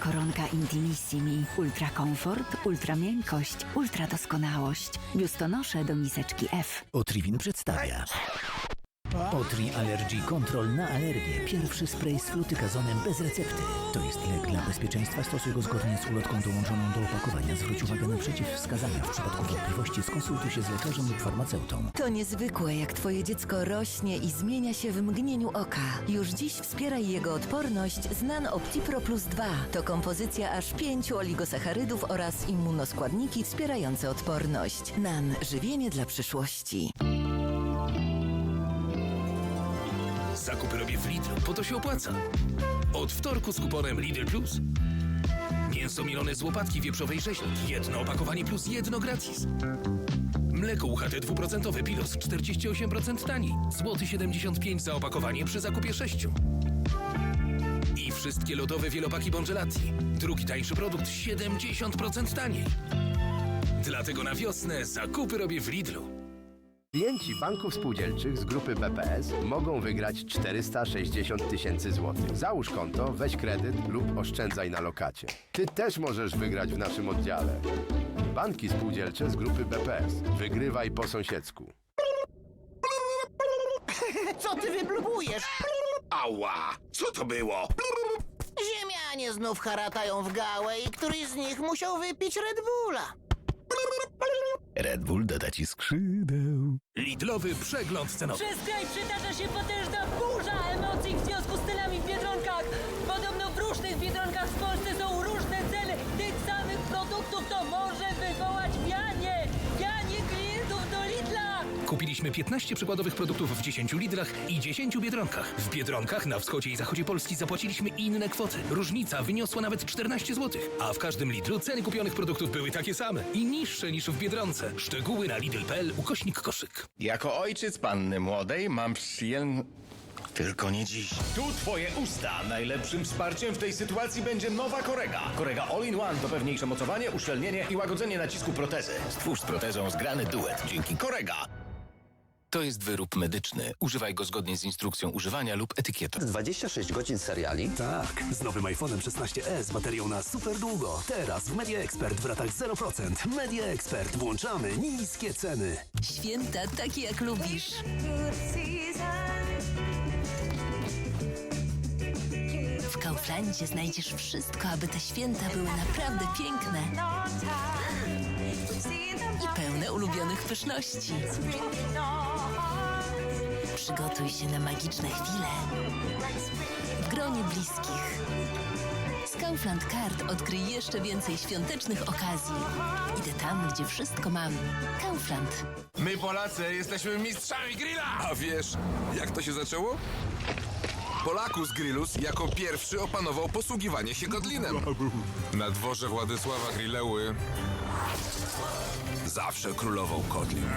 Koronka Intimissimi. Ultra komfort, ultra miękkość, ultra doskonałość. Biustonosze do miseczki F. Otrivin przedstawia. Otri Allergy Control na alergię. Pierwszy spray z flutykazonem bez recepty. To jest lek dla bezpieczeństwa. Stosuj go zgodnie z ulotką dołączoną do opakowania. Zwróć uwagę na przeciwwskazania. W przypadku wątpliwości skonsultuj się z lekarzem lub farmaceutą. To niezwykłe, jak twoje dziecko rośnie i zmienia się w mgnieniu oka. Już dziś wspieraj jego odporność z Nan OptiPro Plus 2. To kompozycja aż pięciu oligosacharydów oraz immunoskładniki wspierające odporność. Nan, żywienie dla przyszłości. Zakupy robię w Lidlu, po to się opłaca. Od wtorku z kuponem Lidl Plus. Mięso mielone z łopatki wieprzowej rzeźnik. Jedno opakowanie plus jedno gratis. Mleko UHT dwuprocentowe Pilos 48% taniej. Złoty 75 za opakowanie przy zakupie 6. I wszystkie lodowe wielopaki Bongelati. Drugi tańszy produkt 70% taniej. Dlatego na wiosnę zakupy robię w Lidlu. Klienci banków spółdzielczych z grupy BPS mogą wygrać 460 tysięcy złotych. Załóż konto, weź kredyt lub oszczędzaj na lokacie. Ty też możesz wygrać w naszym oddziale. Banki spółdzielcze z grupy BPS. Wygrywaj po sąsiedzku. Co ty wyblubujesz? Ała! Co to było? Ziemianie znów haratają w gałę i któryś z nich musiał wypić Red Bulla. Red Bull doda ci skrzydeł. Lidlowy przegląd cenowy. Przez kraj przytacza się potężna burza Kupiliśmy 15 przykładowych produktów w 10 Lidlach i 10 Biedronkach. W Biedronkach na wschodzie i zachodzie Polski zapłaciliśmy inne kwoty. Różnica wyniosła nawet 14 zł. A w każdym Lidlu ceny kupionych produktów były takie same i niższe niż w Biedronce. Szczegóły na lidl.pl ukośnik koszyk. Jako ojciec panny młodej mam przyjemność... Tylko nie dziś. Tu twoje usta. Najlepszym wsparciem w tej sytuacji będzie nowa Korega. Korega All-in-One to pewniejsze mocowanie, uszczelnienie i łagodzenie nacisku protezy. Stwórz z protezą zgrany duet dzięki Korega. To jest wyrób medyczny. Używaj go zgodnie z instrukcją używania lub etykietą. 26 godzin seriali? Tak, z nowym iPhone'em 16e z baterią na super długo. Teraz w Media Expert w ratach 0%. Media Expert. Włączamy niskie ceny. Święta takie jak lubisz. W Kauflandzie znajdziesz wszystko, aby te święta były naprawdę piękne i pełne ulubionych pyszności. Przygotuj się na magiczne chwile w gronie bliskich. Z Kaufland Card odkryj jeszcze więcej świątecznych okazji. Idę tam, gdzie wszystko mam. Kaufland. My Polacy jesteśmy mistrzami grilla! A wiesz, jak to się zaczęło? Polakus Grillus jako pierwszy opanował posługiwanie się godlinem. Na dworze Władysława Grilleły zawsze królował Kotlin.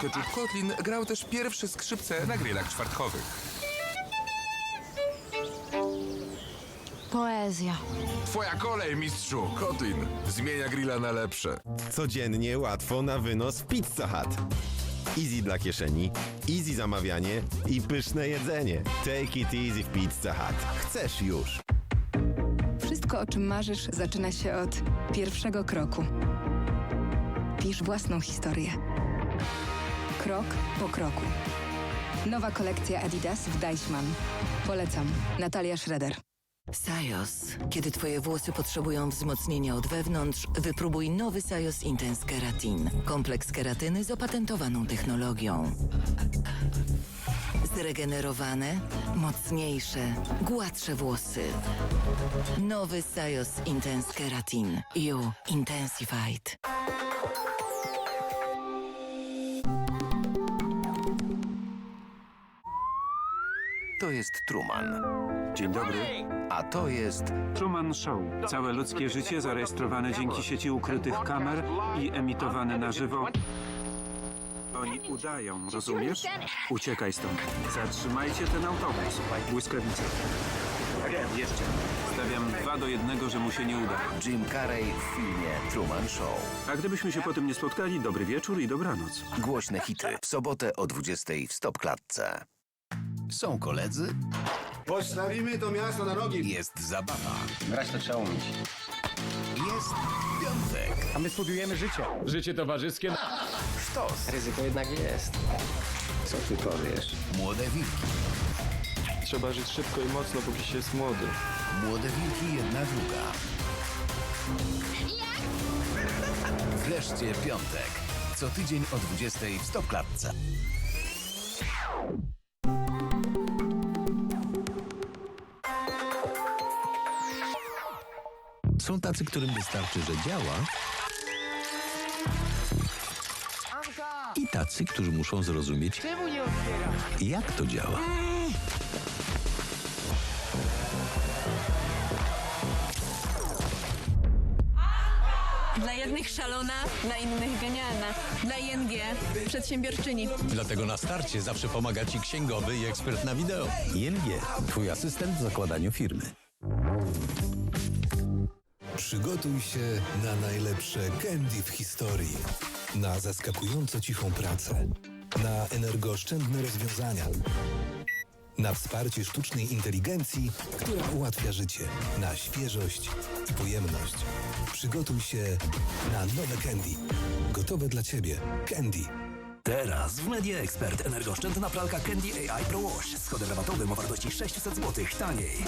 Ketchup Kotlin grał też pierwsze skrzypce na grillach czwartkowych. Poezja. Twoja kolej, mistrzu! Kotlin zmienia grilla na lepsze. Codziennie łatwo na wynos w Pizza Hut. Easy dla kieszeni, easy zamawianie i pyszne jedzenie. Take it easy w Pizza Hut. Chcesz już. Wszystko, o czym marzysz, zaczyna się od pierwszego kroku. Pisz własną historię. Krok po kroku. Nowa kolekcja Adidas w Deichmann. Polecam. Natalia Schroeder. Sajos. Kiedy twoje włosy potrzebują wzmocnienia od wewnątrz, wypróbuj nowy Sajos Intense Keratin. Kompleks keratyny z opatentowaną technologią. Zregenerowane, mocniejsze, gładsze włosy. Nowy Sajos Intense Keratin. You Intensified. To jest Truman. Dzień dobry. A to jest Truman Show. Całe ludzkie życie zarejestrowane dzięki sieci ukrytych kamer i emitowane na żywo. Oni udają, rozumiesz? Uciekaj stąd. Zatrzymajcie ten autobus. Błyskawica. Jeszcze. Stawiam dwa do jednego, że mu się nie uda. Jim Carrey w filmie Truman Show. A gdybyśmy się potem nie spotkali, dobry wieczór i dobranoc. Głośne hity. W sobotę o 20 w Stop Klatce. Są koledzy, Postawimy to miasto na nogi. Jest zabawa. Grać to trzeba umieć. Jest piątek. A my studiujemy życie. Życie towarzyskie. Sztos. Ryzyko jednak jest. Co ty powiesz? Młode wilki. Trzeba żyć szybko i mocno, póki się jest młody. Młode wilki jedna druga. Wreszcie piątek. Co tydzień o 20 w Stopklatce. Są tacy, którym wystarczy, że działa. I tacy, którzy muszą zrozumieć, Czemu nie otwiera? jak to działa. Dla jednych szalona, dla innych genialna. Dla ING przedsiębiorczyni. Dlatego na starcie zawsze pomaga Ci księgowy i ekspert na wideo. ING, Twój asystent w zakładaniu firmy. Przygotuj się na najlepsze candy w historii, na zaskakująco cichą pracę, na energooszczędne rozwiązania, na wsparcie sztucznej inteligencji, która ułatwia życie, na świeżość i pojemność. Przygotuj się na nowe candy. Gotowe dla Ciebie. Candy. Teraz w Media Expert energooszczędna pralka Candy AI Pro Wash z kodem rabatowym o wartości 600 zł taniej.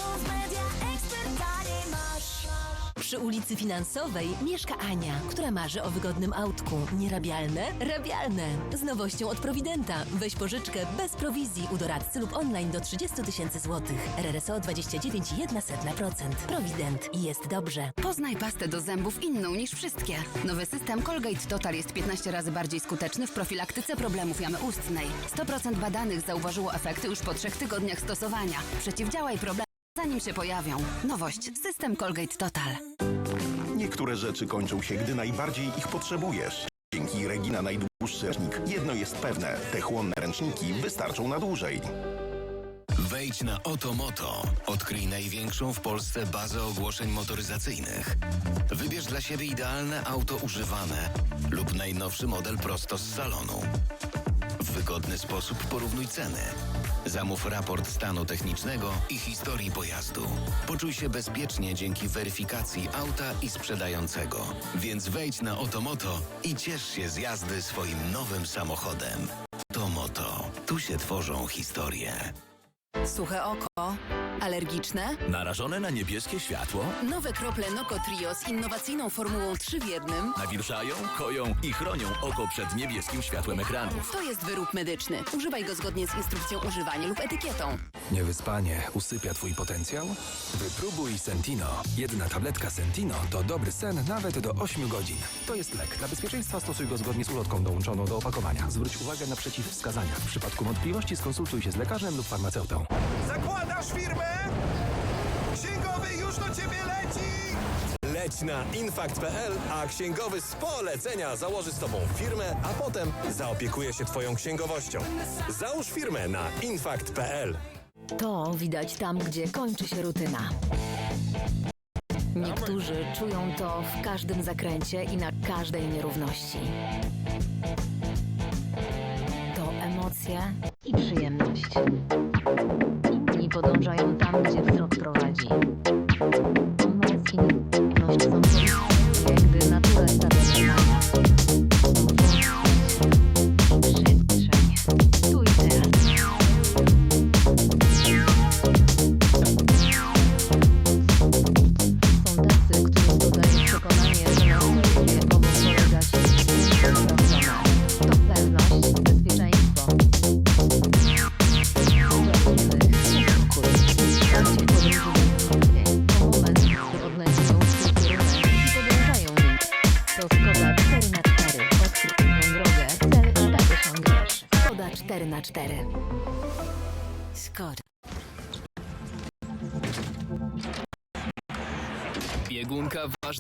Przy ulicy Finansowej mieszka Ania, która marzy o wygodnym autku. Nierabialne? Rabialne! Z nowością od Providenta. Weź pożyczkę bez prowizji u doradcy lub online do 30 tysięcy złotych. RRSO 29,1%. Prowident. Jest dobrze. Poznaj pastę do zębów inną niż wszystkie. Nowy system Colgate Total jest 15 razy bardziej skuteczny w profilaktyce problemów jamy ustnej. 100% badanych zauważyło efekty już po trzech tygodniach stosowania. Przeciwdziałaj problemom, zanim się pojawią. Nowość. System Colgate Total. Niektóre rzeczy kończą się, gdy najbardziej ich potrzebujesz. Dzięki Regina najdłuższy ręcznik. Jedno jest pewne, te chłonne ręczniki wystarczą na dłużej. Wejdź na Otomoto. Odkryj największą w Polsce bazę ogłoszeń motoryzacyjnych. Wybierz dla siebie idealne auto używane lub najnowszy model prosto z salonu. W wygodny sposób porównuj ceny. Zamów raport stanu technicznego i historii pojazdu. Poczuj się bezpiecznie dzięki weryfikacji auta i sprzedającego. Więc wejdź na Otomoto i ciesz się z jazdy swoim nowym samochodem. Otomoto. Tu się tworzą historie. Suche oko. Alergiczne? Narażone na niebieskie światło? Nowe krople Noco Trio z innowacyjną formułą 3 w jednym. Nawilżają, koją i chronią oko przed niebieskim światłem ekranów. To jest wyrób medyczny. Używaj go zgodnie z instrukcją używania lub etykietą. Niewyspanie usypia Twój potencjał? Wypróbuj Sentino. Jedna tabletka Sentino to dobry sen nawet do 8 godzin. To jest lek. Dla bezpieczeństwa stosuj go zgodnie z ulotką dołączoną do opakowania. Zwróć uwagę na przeciwwskazania. W przypadku wątpliwości skonsultuj się z lekarzem lub farmaceutą. Zakładasz firmę? Księgowy już do ciebie leci! Leć na infact.pl, a księgowy z polecenia założy z tobą firmę, a potem zaopiekuje się twoją księgowością. Załóż firmę na infact.pl. To widać tam, gdzie kończy się rutyna. Niektórzy czują to w każdym zakręcie i na każdej nierówności. To emocje i przyjemność.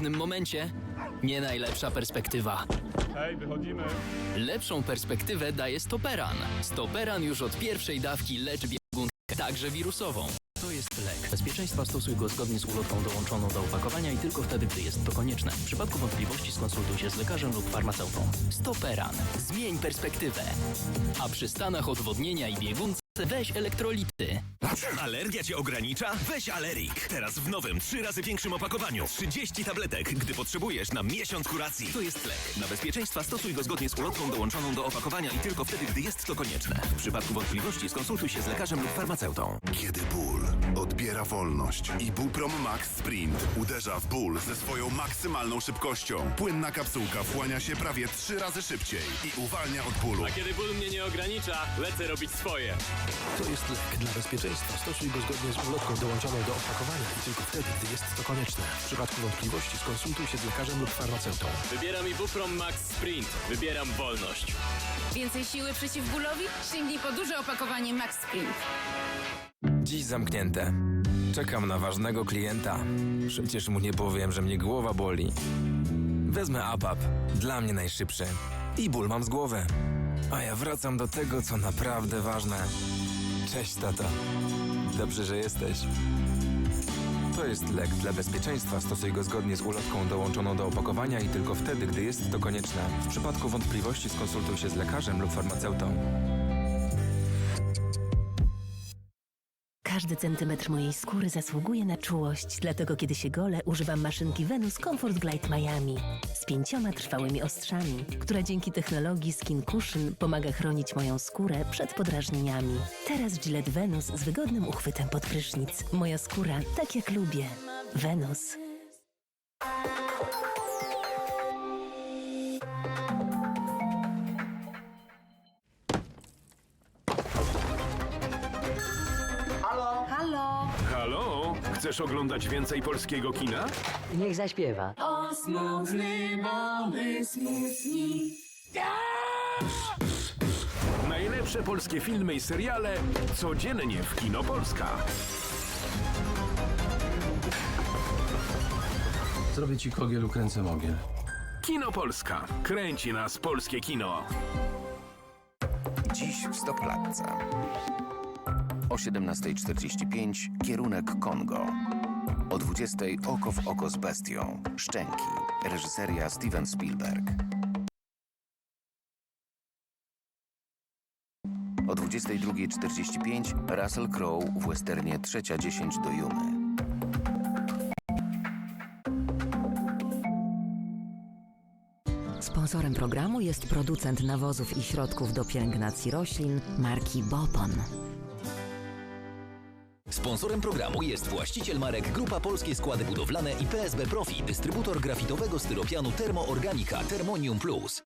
Ważnym momencie. Nie najlepsza perspektywa. Hej, wychodzimy. Lepszą perspektywę daje Stoperan. Stoperan już od pierwszej dawki leczy biegunkę, także wirusową. To jest lek. Bezpieczeństwa stosuj go zgodnie z ulotką dołączoną do opakowania i tylko wtedy, gdy jest to konieczne. W przypadku wątpliwości skonsultuj się z lekarzem lub farmaceutą. Stoperan. Zmień perspektywę. A przy stanach odwodnienia i biegunce weź elektrolity. Alergia cię ogranicza? Weź Alerik. Teraz w nowym, trzy razy większym opakowaniu. 30 tabletek, gdy potrzebujesz na miesiąc kuracji. To jest lek. Na bezpieczeństwa stosuj go zgodnie z ulotką dołączoną do opakowania i tylko wtedy, gdy jest to konieczne. W przypadku wątpliwości skonsultuj się z lekarzem lub farmaceutą. Kiedy ból odbiera wolność. Ibuprom Max Sprint uderza w ból ze swoją maksymalną szybkością. Płynna kapsułka wchłania się prawie trzy razy szybciej i uwalnia od bólu. A kiedy ból mnie nie ogranicza, lecę robić swoje. To jest lek dla bezpieczeństwa. Stosuj go zgodnie z ulotką dołączoną do opakowania i tylko wtedy, gdy jest to konieczne. W przypadku wątpliwości skonsultuj się z lekarzem lub farmaceutą. Wybieram Ibuprom Max Sprint. Wybieram wolność. Więcej siły przeciw bólowi? Sięgnij po duże opakowanie Max Sprint. Dziś zamknięte. Czekam na ważnego klienta. Przecież mu nie powiem, że mnie głowa boli. Wezmę APAP. Dla mnie najszybszy. I ból mam z głowy. A ja wracam do tego, co naprawdę ważne. Cześć, tato. Dobrze, że jesteś. To jest lek dla bezpieczeństwa. Stosuj go zgodnie z ulotką dołączoną do opakowania i tylko wtedy, gdy jest to konieczne. W przypadku wątpliwości skonsultuj się z lekarzem lub farmaceutą. Każdy centymetr mojej skóry zasługuje na czułość, dlatego kiedy się golę, używam maszynki Venus Comfort Glide Miami z pięcioma trwałymi ostrzami, która dzięki technologii Skin Cushion pomaga chronić moją skórę przed podrażnieniami. Teraz Gillette Venus z wygodnym uchwytem pod prysznic. Moja skóra tak jak lubię. Venus. Halo? Halo? Chcesz oglądać więcej polskiego kina? Niech zaśpiewa. O smutny, mały, smutni. Najlepsze polskie filmy i seriale codziennie w Kino Polska. Zrobię ci kogiel, ukręcę mogiel. Kino Polska. Kręci nas polskie kino. Dziś w Stoklatce. O 17.45 kierunek Kongo. O 20.00 oko w oko z bestią. Szczęki. Reżyseria Steven Spielberg. O 22.45 Russell Crowe w westernie Trzecia dziesięć do Jumy. Sponsorem programu jest producent nawozów i środków do pielęgnacji roślin marki Bopon. Sponsorem programu jest właściciel marek Grupa Polskie Składy Budowlane i PSB Profi, dystrybutor grafitowego styropianu Thermo Organica Thermonium Plus.